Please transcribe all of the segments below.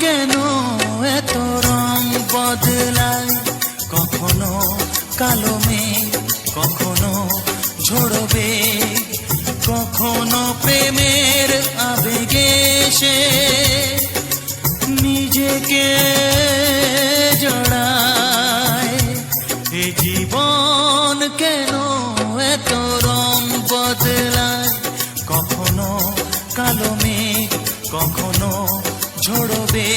কেন এত রং বদলায়? কখনো কালো মেঘ, কখনো ঝরবে কখনো প্রেমের আবেগে সে নিজেকে জড়ায়। এ জীবন কেন এত কখনো ঝরবে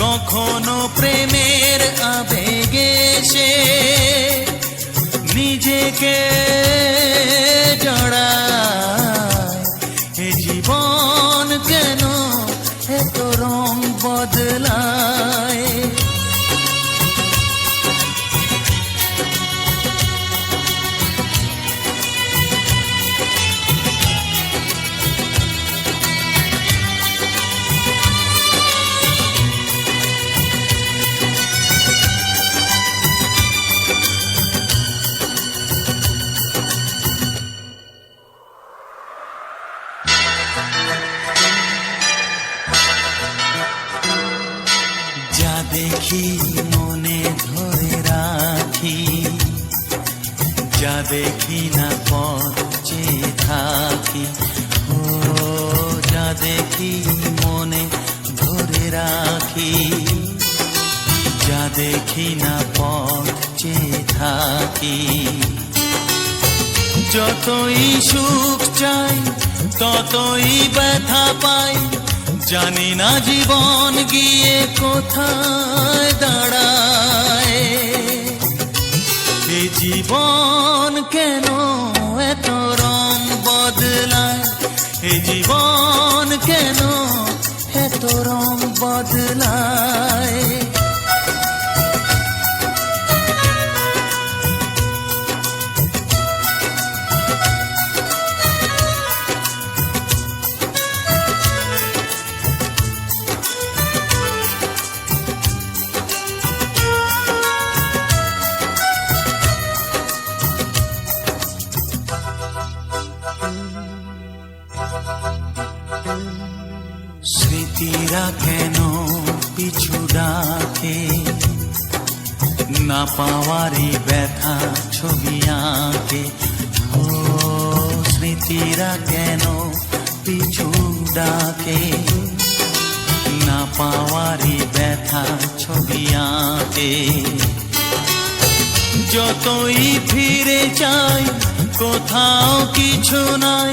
কখনো প্রেমের আবেগে সে নিজেকে জড়ায়। এ জীবন কেন এত রং বদলায়? দেখি মনে ধরে রাখি। যা দেখি না পথ চেয়ে থাকি। ও, যা দেখি মনে ধরে রাখি। যা দেখি না পথ চেয়ে থাকি। যতই সুখ চাই, ততই ব্যথা পাই। জানি না জীবন গিয়ে কোথায় দাঁড়ায়। এই জীবন কেন এত রং বদলায়? এই জীবন কেন এত রং বদলায়? স্মৃতিরা কেন পিছু ডাকে, না পাওয়ারই ব্যথা ছবি আঁকে। ও স্মৃতিরা কেন পিছু ডাকে, না পাওয়ারই ব্যথা ছবি আঁকে। যতই ফিরে চাই কোথাও কিছু নাই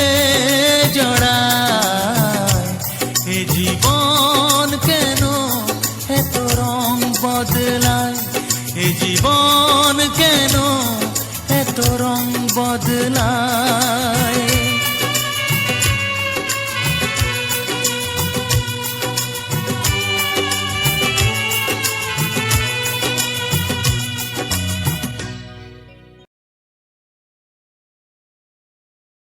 জীবন